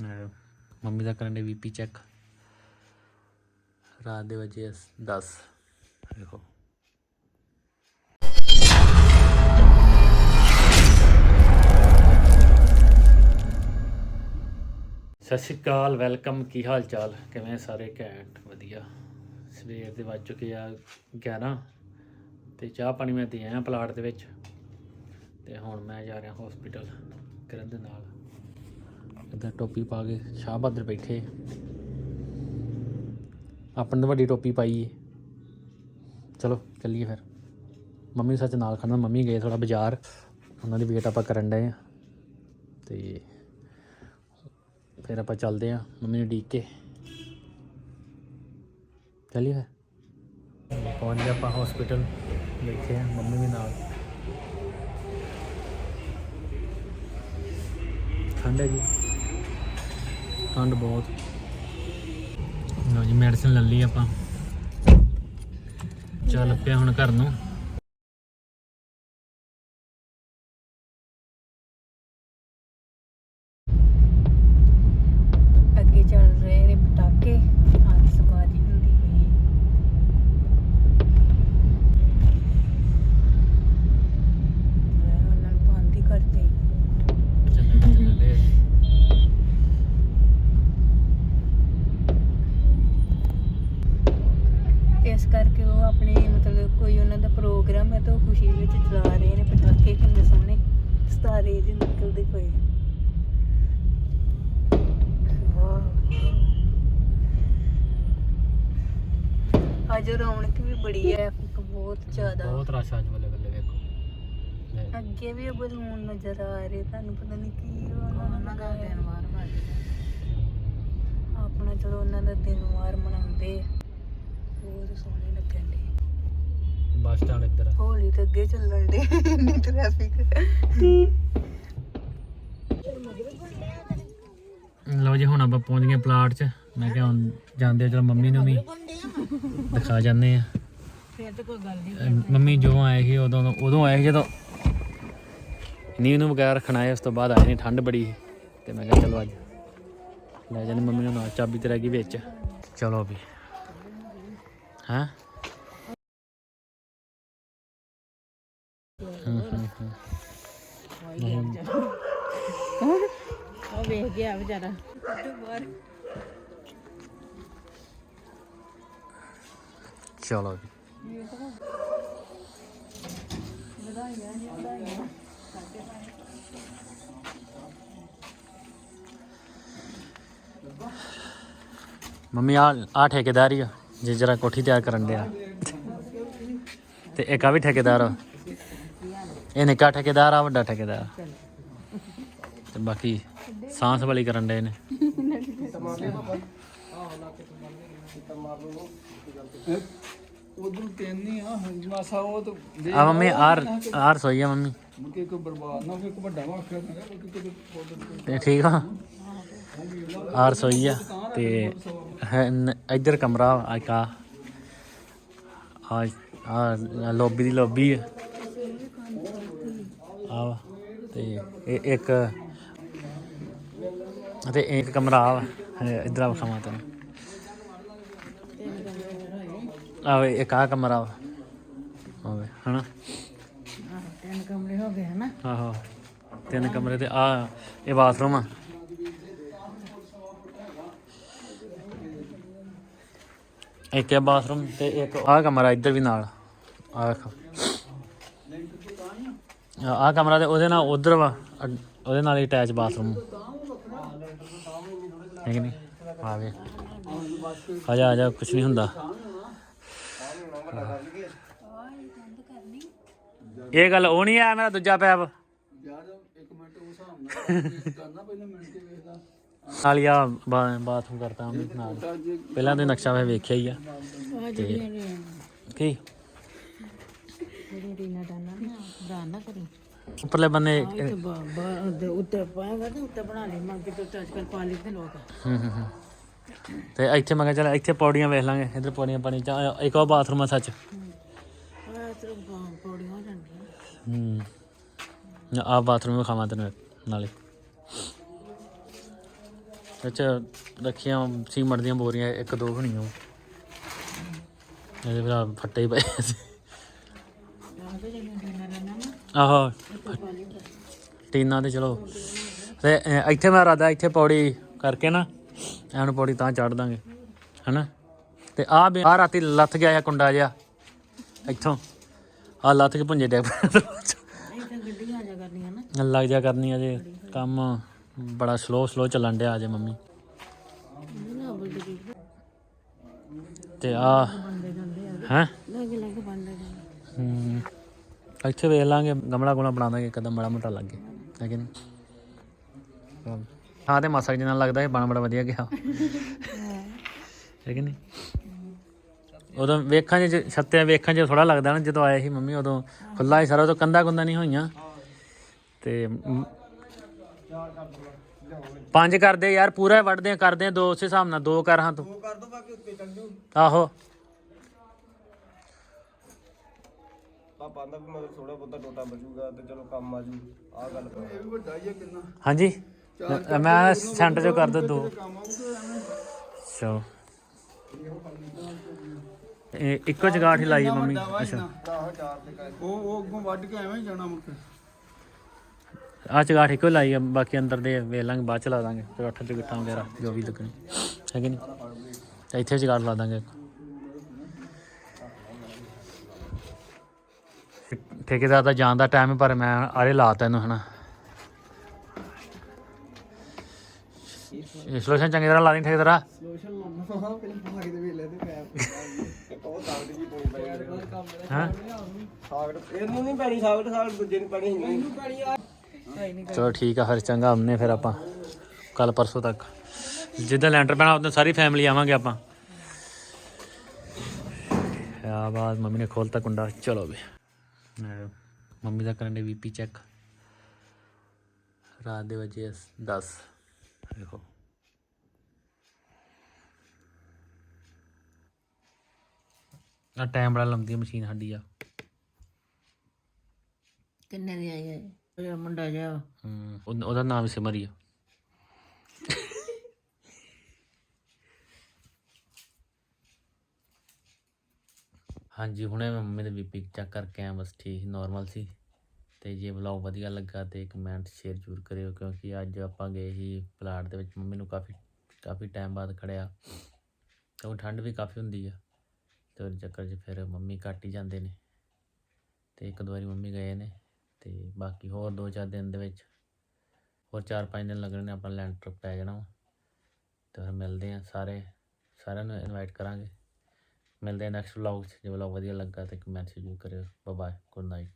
Mummy ਦਾ ਕਰਨ ਦੇ BP check ਰਾਤ ਦੇ ਵਜੇ 10 ਦੇਖੋ। ਸਤਿ ਸ਼੍ਰੀ ਅਕਾਲ, ਵੈਲਕਮ। ਕੀ ਹਾਲ ਚਾਲ ਕਿਵੇਂ ਸਾਰੇ? ਘੈਂਟ, ਵਧੀਆ। ਸਵੇਰ ਦੇ ਵੱਜ ਚੁੱਕੇ ਆ 11 ਤੇ ਚਾਹ ਪਾਣੀ ਮੈਂ ਦੇ ਆਇਆ ਪਲਾਟ ਦੇ ਵਿੱਚ। ਤੇ ਹੁਣ ਮੈਂ ਜਾ ਰਿਹਾ ਹਸਪੀਟਲ ਕਰਨ ਦੇ ਨਾਲ। ਇਦਾਂ ਟੋਪੀ ਪਾ ਕੇ ਸ਼ਾਹ ਬਹਾਦਰ ਬੈਠੇ। ਆਪਣ ਤੋਂ ਵੱਡੀ ਟੋਪੀ ਪਾਈ ਏ। ਚਲੋ, ਚੱਲੀਏ ਫਿਰ। ਮੰਮੀ ਸੱਚ ਨਾਲ ਖੜਨਾ, ਮੰਮੀ ਗਏ ਥੋੜਾ ਬਾਜ਼ਾਰ। ਉਹਨਾਂ ਦੀ ਵੇਟ ਆਪਾਂ ਕਰਨ ਡਏ ਆ। ਤੇ ਫਿਰ ਆਪਾਂ ਚੱਲਦੇ ਆ, ਮੰਮੀ ਨੂੰ ਡੀਕ ਕੇ। ਚੱਲੀਏ ਫਿਰ। ਪਹੁੰਚ ਗਏ ਆਪਾਂ ਹਸਪੀਟਲ ਬੈਠੇ ਆ, ਮੰਮੀ ਵੀ ਨਾਲ। ਠੰਡ ਹੈ ਜੀ ਠੰਡ ਬਹੁਤ। ਲਓ ਜੀ ਮੈਡੀਸਿਨ ਲੈ ਲਈ ਆਪਾਂ। ਚੱਲ ਪਿਆ ਹੁਣ ਘਰ ਨੂੰ ਅੱਗੇ ਚੱਲ ਰਹੇ ਨੇ ਪਟਾਕੇ ਆਤਿਸ਼ਬਾਜ਼ੀ ਹੁੰਦੀ ਪਈ ਹੈ ਮੈਂ ਉਹਨਾਂ ਨੂੰ ਬੰਦ ਹੀ ਕਰਤੇ ਚੱਲਣ ਚੱਲਣ ਦੇ ਇਸ ਕਰਕੇ ਉਹ ਆਪਣੇ ਮਤਲਬ ਕੋਈ ਉਹਨਾਂ ਦਾ ਪ੍ਰੋਗਰਾਮ ਹੈ ਤਾਂ ਉਹ ਖੁਸ਼ੀ ਵਿੱਚ ਚਲਾ ਰਹੇ ਨੇ ਪਟਾਕੇ ਕਿੰਨੇ ਸੋਹਣੇ ਸਤਾਰੇ ਜਿਹੇ ਨਿਕਲਦੇ ਪਏ ਅੱਜ ਰੌਣਕ ਵੀ ਬੜੀ ਹੈ ਬਹੁਤ ਜ਼ਿਆਦਾ। ਬਹੁਤ ਰਸ਼ ਅੱਜ ਬੱਲੇ ਬੱਲੇ ਵੇਖੋ। ਅੱਗੇ ਵੀ ਬਲੂਨ ਨਜ਼ਰ ਆ ਰਹੇ ਤੁਹਾਨੂੰ ਪਤਾ ਨਹੀਂ ਕੀ ਉਹਨਾਂ ਦਾ ਦਿਨ ਵਾਰ ਆਪਣਾ ਚਲੋ ਉਹਨਾਂ ਦਾ ਦਿਨ ਵਾਰ ਮਨਾਉਂਦੇ ਆ। ਬਹੁਤ ਸੋਹਣੇ ਲੱਗਣ ਦੇ ਬੱਸ ਸਟੈਂਡ ਇੱਧਰ। ਆ। ਹੌਲੀ ਤੇ ਅੱਗੇ ਚੱਲਣ ਦੇ ਇੰਨੀ ਟ੍ਰੈਫਿਕ ਲਓ ਜੀ ਹੁਣ ਆਪਾਂ ਪਹੁੰਚ ਗਏ ਪਲਾਟ 'ਚ। ਮੈਂ ਕਿਹਾ ਹੁਣ ਜਾਂਦੇ ਆ ਚਲੋ ਮੰਮੀ ਨੂੰ ਵੀ ਦਿਖਾ ਜਾਂਦੇ ਆ ਫਿਰ ਤਾਂ ਕੋਈ ਗੱਲ ਨਹੀਂ ਅਹ ਮੰਮੀ ਜੋ ਆਏ ਸੀ ਉਦੋਂ ਉਦੋਂ ਆਏ ਸੀ ਜਦੋਂ ਨੀਂਦ ਨੂੰ ਵਗੈਰ ਰੱਖਣਾ ਹੈ ਉਸ ਤੋਂ ਬਾਅਦ ਆਏ ਨੇ ਠੰਡ ਬੜੀ ਸੀ। ਤੇ ਮੈਂ ਕਿਹਾ ਚਲੋ ਅੱਜ ਲੈ ਜਾਂਦੇ ਮੰਮੀ ਨੂੰ ਨਾਲ ਚਾਬੀ ਤੇ ਰਹਿ ਗਈ ਵਿੱਚ। ਚਲੋ ਵੀ। ਹਾਂ ਹੂੰ ਹੂੰ ਹੂੰ ਨਹੀਂ, ਉਹ ਵੇਖ ਗਿਆ ਵਿਚਾਰਾ ਚਲੋ ਵੀ ਮੰਮੀ ਆ ਆ ਠੇਕੇਦਾਰ ਹੀ ਆ ਜੇ ਜਰਾ ਕੋਠੀ ਤਿਆਰ ਕਰਨ ਡਿਆ। ਤੇ ਇੱਕ ਆ ਵੀ ਠੇਕੇਦਾਰ। ਆ ਇਹ ਨਿੱਕਾ ਠੇਕੇਦਾਰ ਆ ਵੱਡਾ ਠੇਕੇਦਾਰ। ਤੇ ਬਾਕੀ ਸਾਂਸ ਵਾਲੀ ਕਰਨ ਡੇ ਨੇ। ਉਧਰ ਤੈਨੀ ਆ ਮਾਸਾ ਉਹ ਤਾਂ ਦੇ ਆ ਮੰਮੀ ਆਰ ਆਰ ਸੋਈ ਆ ਮੰਮੀ। ਮੁਕੇ ਕੋ ਬਰਬਾਦ ਨਾ ਹੋਵੇ ਕੋ ਵੱਡਾ ਵਾਖਿਆ ਨਾ ਕਿ ਕਿ ਤੇ ਠੀਕ ਆ? ਆਰ ਸੋਈ ਆ ਤੇ ਹੈ ਨ- ਇੱਧਰ ਕਮਰਾ ਆ ਇੱਕ ਆ। ਆ ਲੌਬੀ ਦੀ ਲੌਬੀ ਆ। ਆ। ਤੇ ਇਹ ਇੱਕ ਤੇ ਇੱਕ ਕਮਰਾ ਆ ਇੱਧਰ ਆ ਵਿਖਾਵਾਂ ਤੈਨੂੰ। ਆ ਵੇ ਇੱਕ ਆ ਕਮਰਾ ਵਾ। ਹੋਵੇ ਹਨਾ? ਤਿੰਨ ਕਮਰੇ ਹੋ ਗਏ ਹਨਾ? ਆਹੋ ਤਿੰਨ ਕਮਰੇ ਤੇ ਆ ਇਹ ਬਾਥਰੂਮ ਆ। ਇੱਕ ਹੈ ਬਾਥਰੂਮ ਤੇ ਇੱਕ ਆ ਕਮਰਾ ਇੱਧਰ ਵੀ ਨਾਲ। ਆ ਵੇਖੋ ਆ ਕਮਰਾ ਤੇ ਉਹਦੇ ਨਾਲ ਉਧਰ ਵਾ। ਉਹਦੇ ਨਾਲ ਹੀ ਅਟੈਚ ਬਾਥਰੂਮ। ਹੈ ਕਿ ਨਹੀਂ? ਆ ਵੇ ਆ ਜਾ ਆ ਜਾ ਕੁਝ ਨਹੀਂ ਹੁੰਦਾ। ਇਹ ਗੱਲ ਉਹ ਨਹੀਂ ਆ ਮੇਰਾ ਦੂਜਾ ਪੈਪ। ਯਾਰ ਇੱਕ ਮਿੰਟ ਉਸ ਹਿਸਾਬ ਨਾਲ ਕਰਨਾ ਪਹਿਲਾਂ ਮਿੰਟ ਕੇ ਵੇਖਦਾ। ਨਾਲ ਆ ਬਾਥਰੂਮ ਕਰਤਾ ਉਹਨੇ ਨਾਲ। ਪਹਿਲਾਂ ਤੇ ਨਕਸ਼ਾ ਮੈਂ ਵੇਖਿਆ ਹੀ ਆ। ਤੇ ਕੀ? ਉੱਪਰਲੇ ਬੰਨੇ ਤੇ ਬਾਬਾ ਉੱਤੇ ਪਾਏਗਾ ਤੇ ਉੱਤੇ ਬਣਾ ਲਈ। ਮੰਗ ਕੇ ਤੇ ਅੱਜ ਕੱਲ ਪਾਲੀ ਦੇ ਲੋਕ। ਹੂੰ ਹੂੰ ਹੂੰ। ਤੇ ਇੱਥੇ ਮੈਂ ਕਿਹਾ ਚੱਲ ਇੱਥੇ ਪੌੜੀਆਂ ਵੇਖ ਲਾਂਗੇ ਇੱਧਰ ਪੌੜੀਆਂ ਪਾਣੀ ਚ ਇੱਕ ਉਹ ਬਾਥਰੂਮ ਆ ਸੱਚ। ਪੌੜੀਆਂ ਹੋ ਜਾਂਦੀਆਂ ਹੂੰ। ਆ ਬਾਥਰੂਮ ਵਿਖਾਵਾਂ ਤੈਨੂੰ ਨਾਲੇ। ਅੱਛਾ ਰੱਖੀਆਂ ਸੀਮਟ ਦੀਆਂ ਬੋਰੀਆਂ ਇੱਕ ਦੋ ਹੋਣੀਆਂ ਇਹਦੇ ਆਹ ਫੱਟੇ ਹੀ ਪਏ ਸੀ ਆਹੋ। ਟੀਨਾ ਤੇ ਚਲੋ। ਤੇ ਅਹ, ਇੱਥੇ ਮੈਂ ਰਾਦਾ ਇੱਥੇ ਪੌੜੀ ਕਰਕੇ ਨਾ ਐਨ ਪੌੜੀ ਤਾਂ ਚੜ ਦਾਂਗੇ ਹਨਾ? ਤੇ ਆ ਆ ਰਾਤੀ ਲੱਥ ਗਿਆ ਆ ਕੁੰਡਾ ਜਿਹਾ ਇੱਥੋਂ। ਆ ਲੱਥ ਕੇ ਪੁੰਜੇ ਡਿੱਗ ਪਿਆ ਲੱਗ ਜਾ ਕਰਨੀ ਅਜੇ ਕੰਮ। ਬੜਾ ਸਲੋ ਸਲੋ ਚੱਲਣ ਡਿਆ ਅਜੇ ਮੰਮੀ। ਤੇ ਆ, ਹੈ? ਹੂੰ। ਇੱਥੇ ਵੇਖ ਲਾਂਗੇ, ਗਮਲਾ ਗੁਲਾ ਬਣਾ ਦਾਂਗੇ ਕਦਮ ਬੜਾ ਮੋਟਾ ਲੱਗ ਗਿਆ। ਹੈ ਕਿ ਨਹੀਂ? ਹਾਂ ਤੇ ਮਾਸਾ ਜਿਹਾ ਲੱਗਦਾ ਇਹ, ਬਣ ਬੜਾ ਵਧੀਆ ਗਿਆ। ਹੈ ਕਿ ਨਹੀਂ? ਉਦੋਂ ਵੇਖਾਂ ਜੇ ਛੱਤੇ ਵੇਖਾਂ ਜੇ ਥੋੜਾ ਲੱਗਦਾ ਨਾ, ਜਦੋਂ ਆਏ ਸੀ ਮੰਮੀ, ਉਦੋਂ ਖੁੱਲਾ ਹੀ ਸਾਰਾ, ਉਦੋਂ ਕੰਦਾ ਕੁੰਦਾ ਨਹੀਂ ਹੋਈਆਂ। ਤੇ ਪੰਜ ਕਰਦੇ ਯਾਰ ਪੂਰਾ ਵੱਢਦੇ ਆ ਕਰਦੇ ਆ ਦੋ ਉਸੇ ਹਿਸਾਬ ਨਾਲ ਦੋ ਕਰ ਹਾਂ ਤੂੰ। ਕਰ ਦੋ ਬਾਕੀ ਉੱਤੇ ਚੱਲ ਜੂ ਆਹੋ। ਪਾਪਾ ਦਾ ਵੀ ਮਤਲਬ ਥੋੜਾ ਬਹੁਤਾ ਟੋਟਾ ਬਚੂਗਾ ਤੇ ਚਲੋ ਕੰਮ ਆ ਜੂ। ਆ ਗੱਲ ਇਹ ਵੀ ਵੱਡਾ ਹੀ ਆ ਕਿੰਨਾ। ਹਾਂਜੀ। ਮੈਂ- ਮੈਂ ਸੈਂਟਰ ਚੋਂ ਕਰ ਦੋ ਦੋ। ਕੰਮ ਆਊਗਾ ਐਵੇਂ। ਚਲੋ। ਇਹ ਇੱਕੋ ਜਗਾਠ ਹੀ ਲਾਈ ਮੰਮੀ। ਅੱਛਾ। ਕਰ। ਉਹ ਉਹ ਅੱਗੋਂ ਵੱਢ ਕੇ ਐਵੇਂ ਹੀ ਜਾਣਾ ਮੁੜ ਕੇ। ਆ ਜਗਾਠ ਇੱਕੋ ਹੀ ਲਾਈ ਹੈ ਬਾਕੀ ਅੰਦਰ ਦੇ ਵੇਖ ਲਾਂਗੇ ਬਾਅਦ ਚ ਲਾ ਦਾਂਗੇ। ਫਿਰ ਅੱਠ ਚ ਗਿੱਟਾਂ ਵਗੈਰਾ ਜੋ ਵੀ ਲੱਗਣੀ। ਹੈ ਕਿ ਨਹੀਂ? ਤੇ ਇੱਥੇ ਜਗਾਠ ਲਾ ਦਾਂਗੇ ਠੇਕੇਦਾਰ ਦਾ ਜਾਣ ਦਾ ਟਾਈਮ ਹੈ ਪਰ ਮੈਂ ਆਰੇ ਲਾਤਾ ਇਹਨੂੰ ਹਨਾ। ਇਹ ਸੋਲੂਸ਼ਨ ਚੰਗੀ ਤਰ੍ਹਾਂ ਲਾ ਦੇ ਠੇਕੇਦਾਰਾ। ਸੋਸ਼ਲ ਲਾਉਣਾ ਪਹਿਲਾਂ ਭਾਗ ਦੇ ਵੇਲੇ ਤੇ ਪੈਪ ਉਹ ਤਾਕਤ ਜੀ ਪਈ ਪਈ ਹਾਂ? ਸਾਗਟ ਇਹਨੂੰ ਨਹੀਂ ਪੈਣੀ ਸਾਗਟ ਸਾਗਟ ਦੂਜੇ ਨੂੰ ਪੈਣੀ ਇਹਨੂੰ ਪੈਣੀ ਆ। ਚਲੋ ਠੀਕ ਆ ਫਿਰ ਚੰਗਾ ਆਉਂਦੇ ਫਿਰ ਆਪਾਂ। ਕੱਲ ਪਰਸੋਂ ਤੱਕ। ਜਿੱਦਾਂ ਲੈਂਟਰ ਪੈਣਾ ਉਦੋਂ ਸਾਰੀ ਫੈਮਿਲੀ ਆਵਾਂਗੇ ਆਪਾਂ। ਆ ਬਾਅਦ ਮੰਮੀ ਨੇ ਖੋਲਤਾ ਕੁੰਡਾ। ਚਲੋ ਵੀ। ਮੰਮੀ ਦਾ ਕਰਨ ਦੇ ਵੀਪੀ ਚੈੱਕ। ਰਾਤ ਦੇ ਵਜੇ 10 ਦੇਖੋ। ਆ ਟਾਈਮ ਬੜਾ ਲੰਮਦੀ ਮਸ਼ੀਨ ਸਾਡੀ ਆ। ਕਿੰਨੇ ਦੀ ਆਈ ਹੈ ਉਹ ਮੁੰਡਾ ਗਿਆ ਹਮ, ਉਹ- ਉਹਦਾ ਨਾਮ ਸਿਮਰ ਹੀ ਆ ਹਾਂਜੀ ਹੁਣੇ ਮੈਂ ਮੰਮੀ ਦੇ ਬੀਪੀ ਚੈੱਕ ਕਰਕੇ ਆਇਆ ਬਸ ਠੀਕ ਨਾਰਮਲ ਸੀ। ਤੇ ਜੇ ਵਲੌਗ ਵਧੀਆ ਲੱਗਾ ਤੇ ਕਮੈਂਟ ਸ਼ੇਅਰ ਜ਼ਰੂਰ ਕਰਿਓ ਕਿਉਂਕਿ ਅੱਜ ਆਪਾਂ ਗਏ ਸੀ ਪਲਾਟ ਦੇ ਵਿੱਚ। ਮੰਮੀ ਨੂੰ ਕਾਫੀ ਕਾਫੀ ਟਾਈਮ ਬਾਅਦ ਖੜਿਆ। ਕਿਉਂਕਿ ਠੰਡ ਵੀ ਕਾਫੀ ਹੁੰਦੀ ਆ। ਤੇ ਉਹਦੇ ਚੱਕਰ 'ਚ ਫਿਰ ਮੰਮੀ ਘੱਟ ਹੀ ਜਾਂਦੇ ਨੇ। ਤੇ ਇੱਕ ਦੋ ਵਾਰੀ ਮੰਮੀ ਗਏ ਨੇ। ਤੇ ਬਾਕੀ ਹੋਰ ਦੋ ਚਾਰ ਦਿਨ ਦੇ ਵਿੱਚ ਹੋਰ ਚਾਰ ਪੰਜ ਦਿਨ ਲੱਗਣੇ ਨੇ ਆਪਣਾ ਲੈਂਡ ਲੈਂਟਰ ਪੈ ਜਾਣਾ ਵਾ। ਤੇ ਫਿਰ ਮਿਲਦੇ ਆ ਸਾਰੇ, ਸਾਰਿਆਂ ਨੂੰ ਇਨਵਾਈਟ ਕਰਾਂਗੇ। ਮਿਲਦੇ ਆ ਨੈਕਸਟ ਵਲੌਗ 'ਚ। ਜੇ ਵਲੌਗ ਵਧੀਆ ਲੱਗਾ ਤੇ ਕਮੈਂਟ ਜ਼ਰੂਰ ਕਰਿਓ। Bye bye good night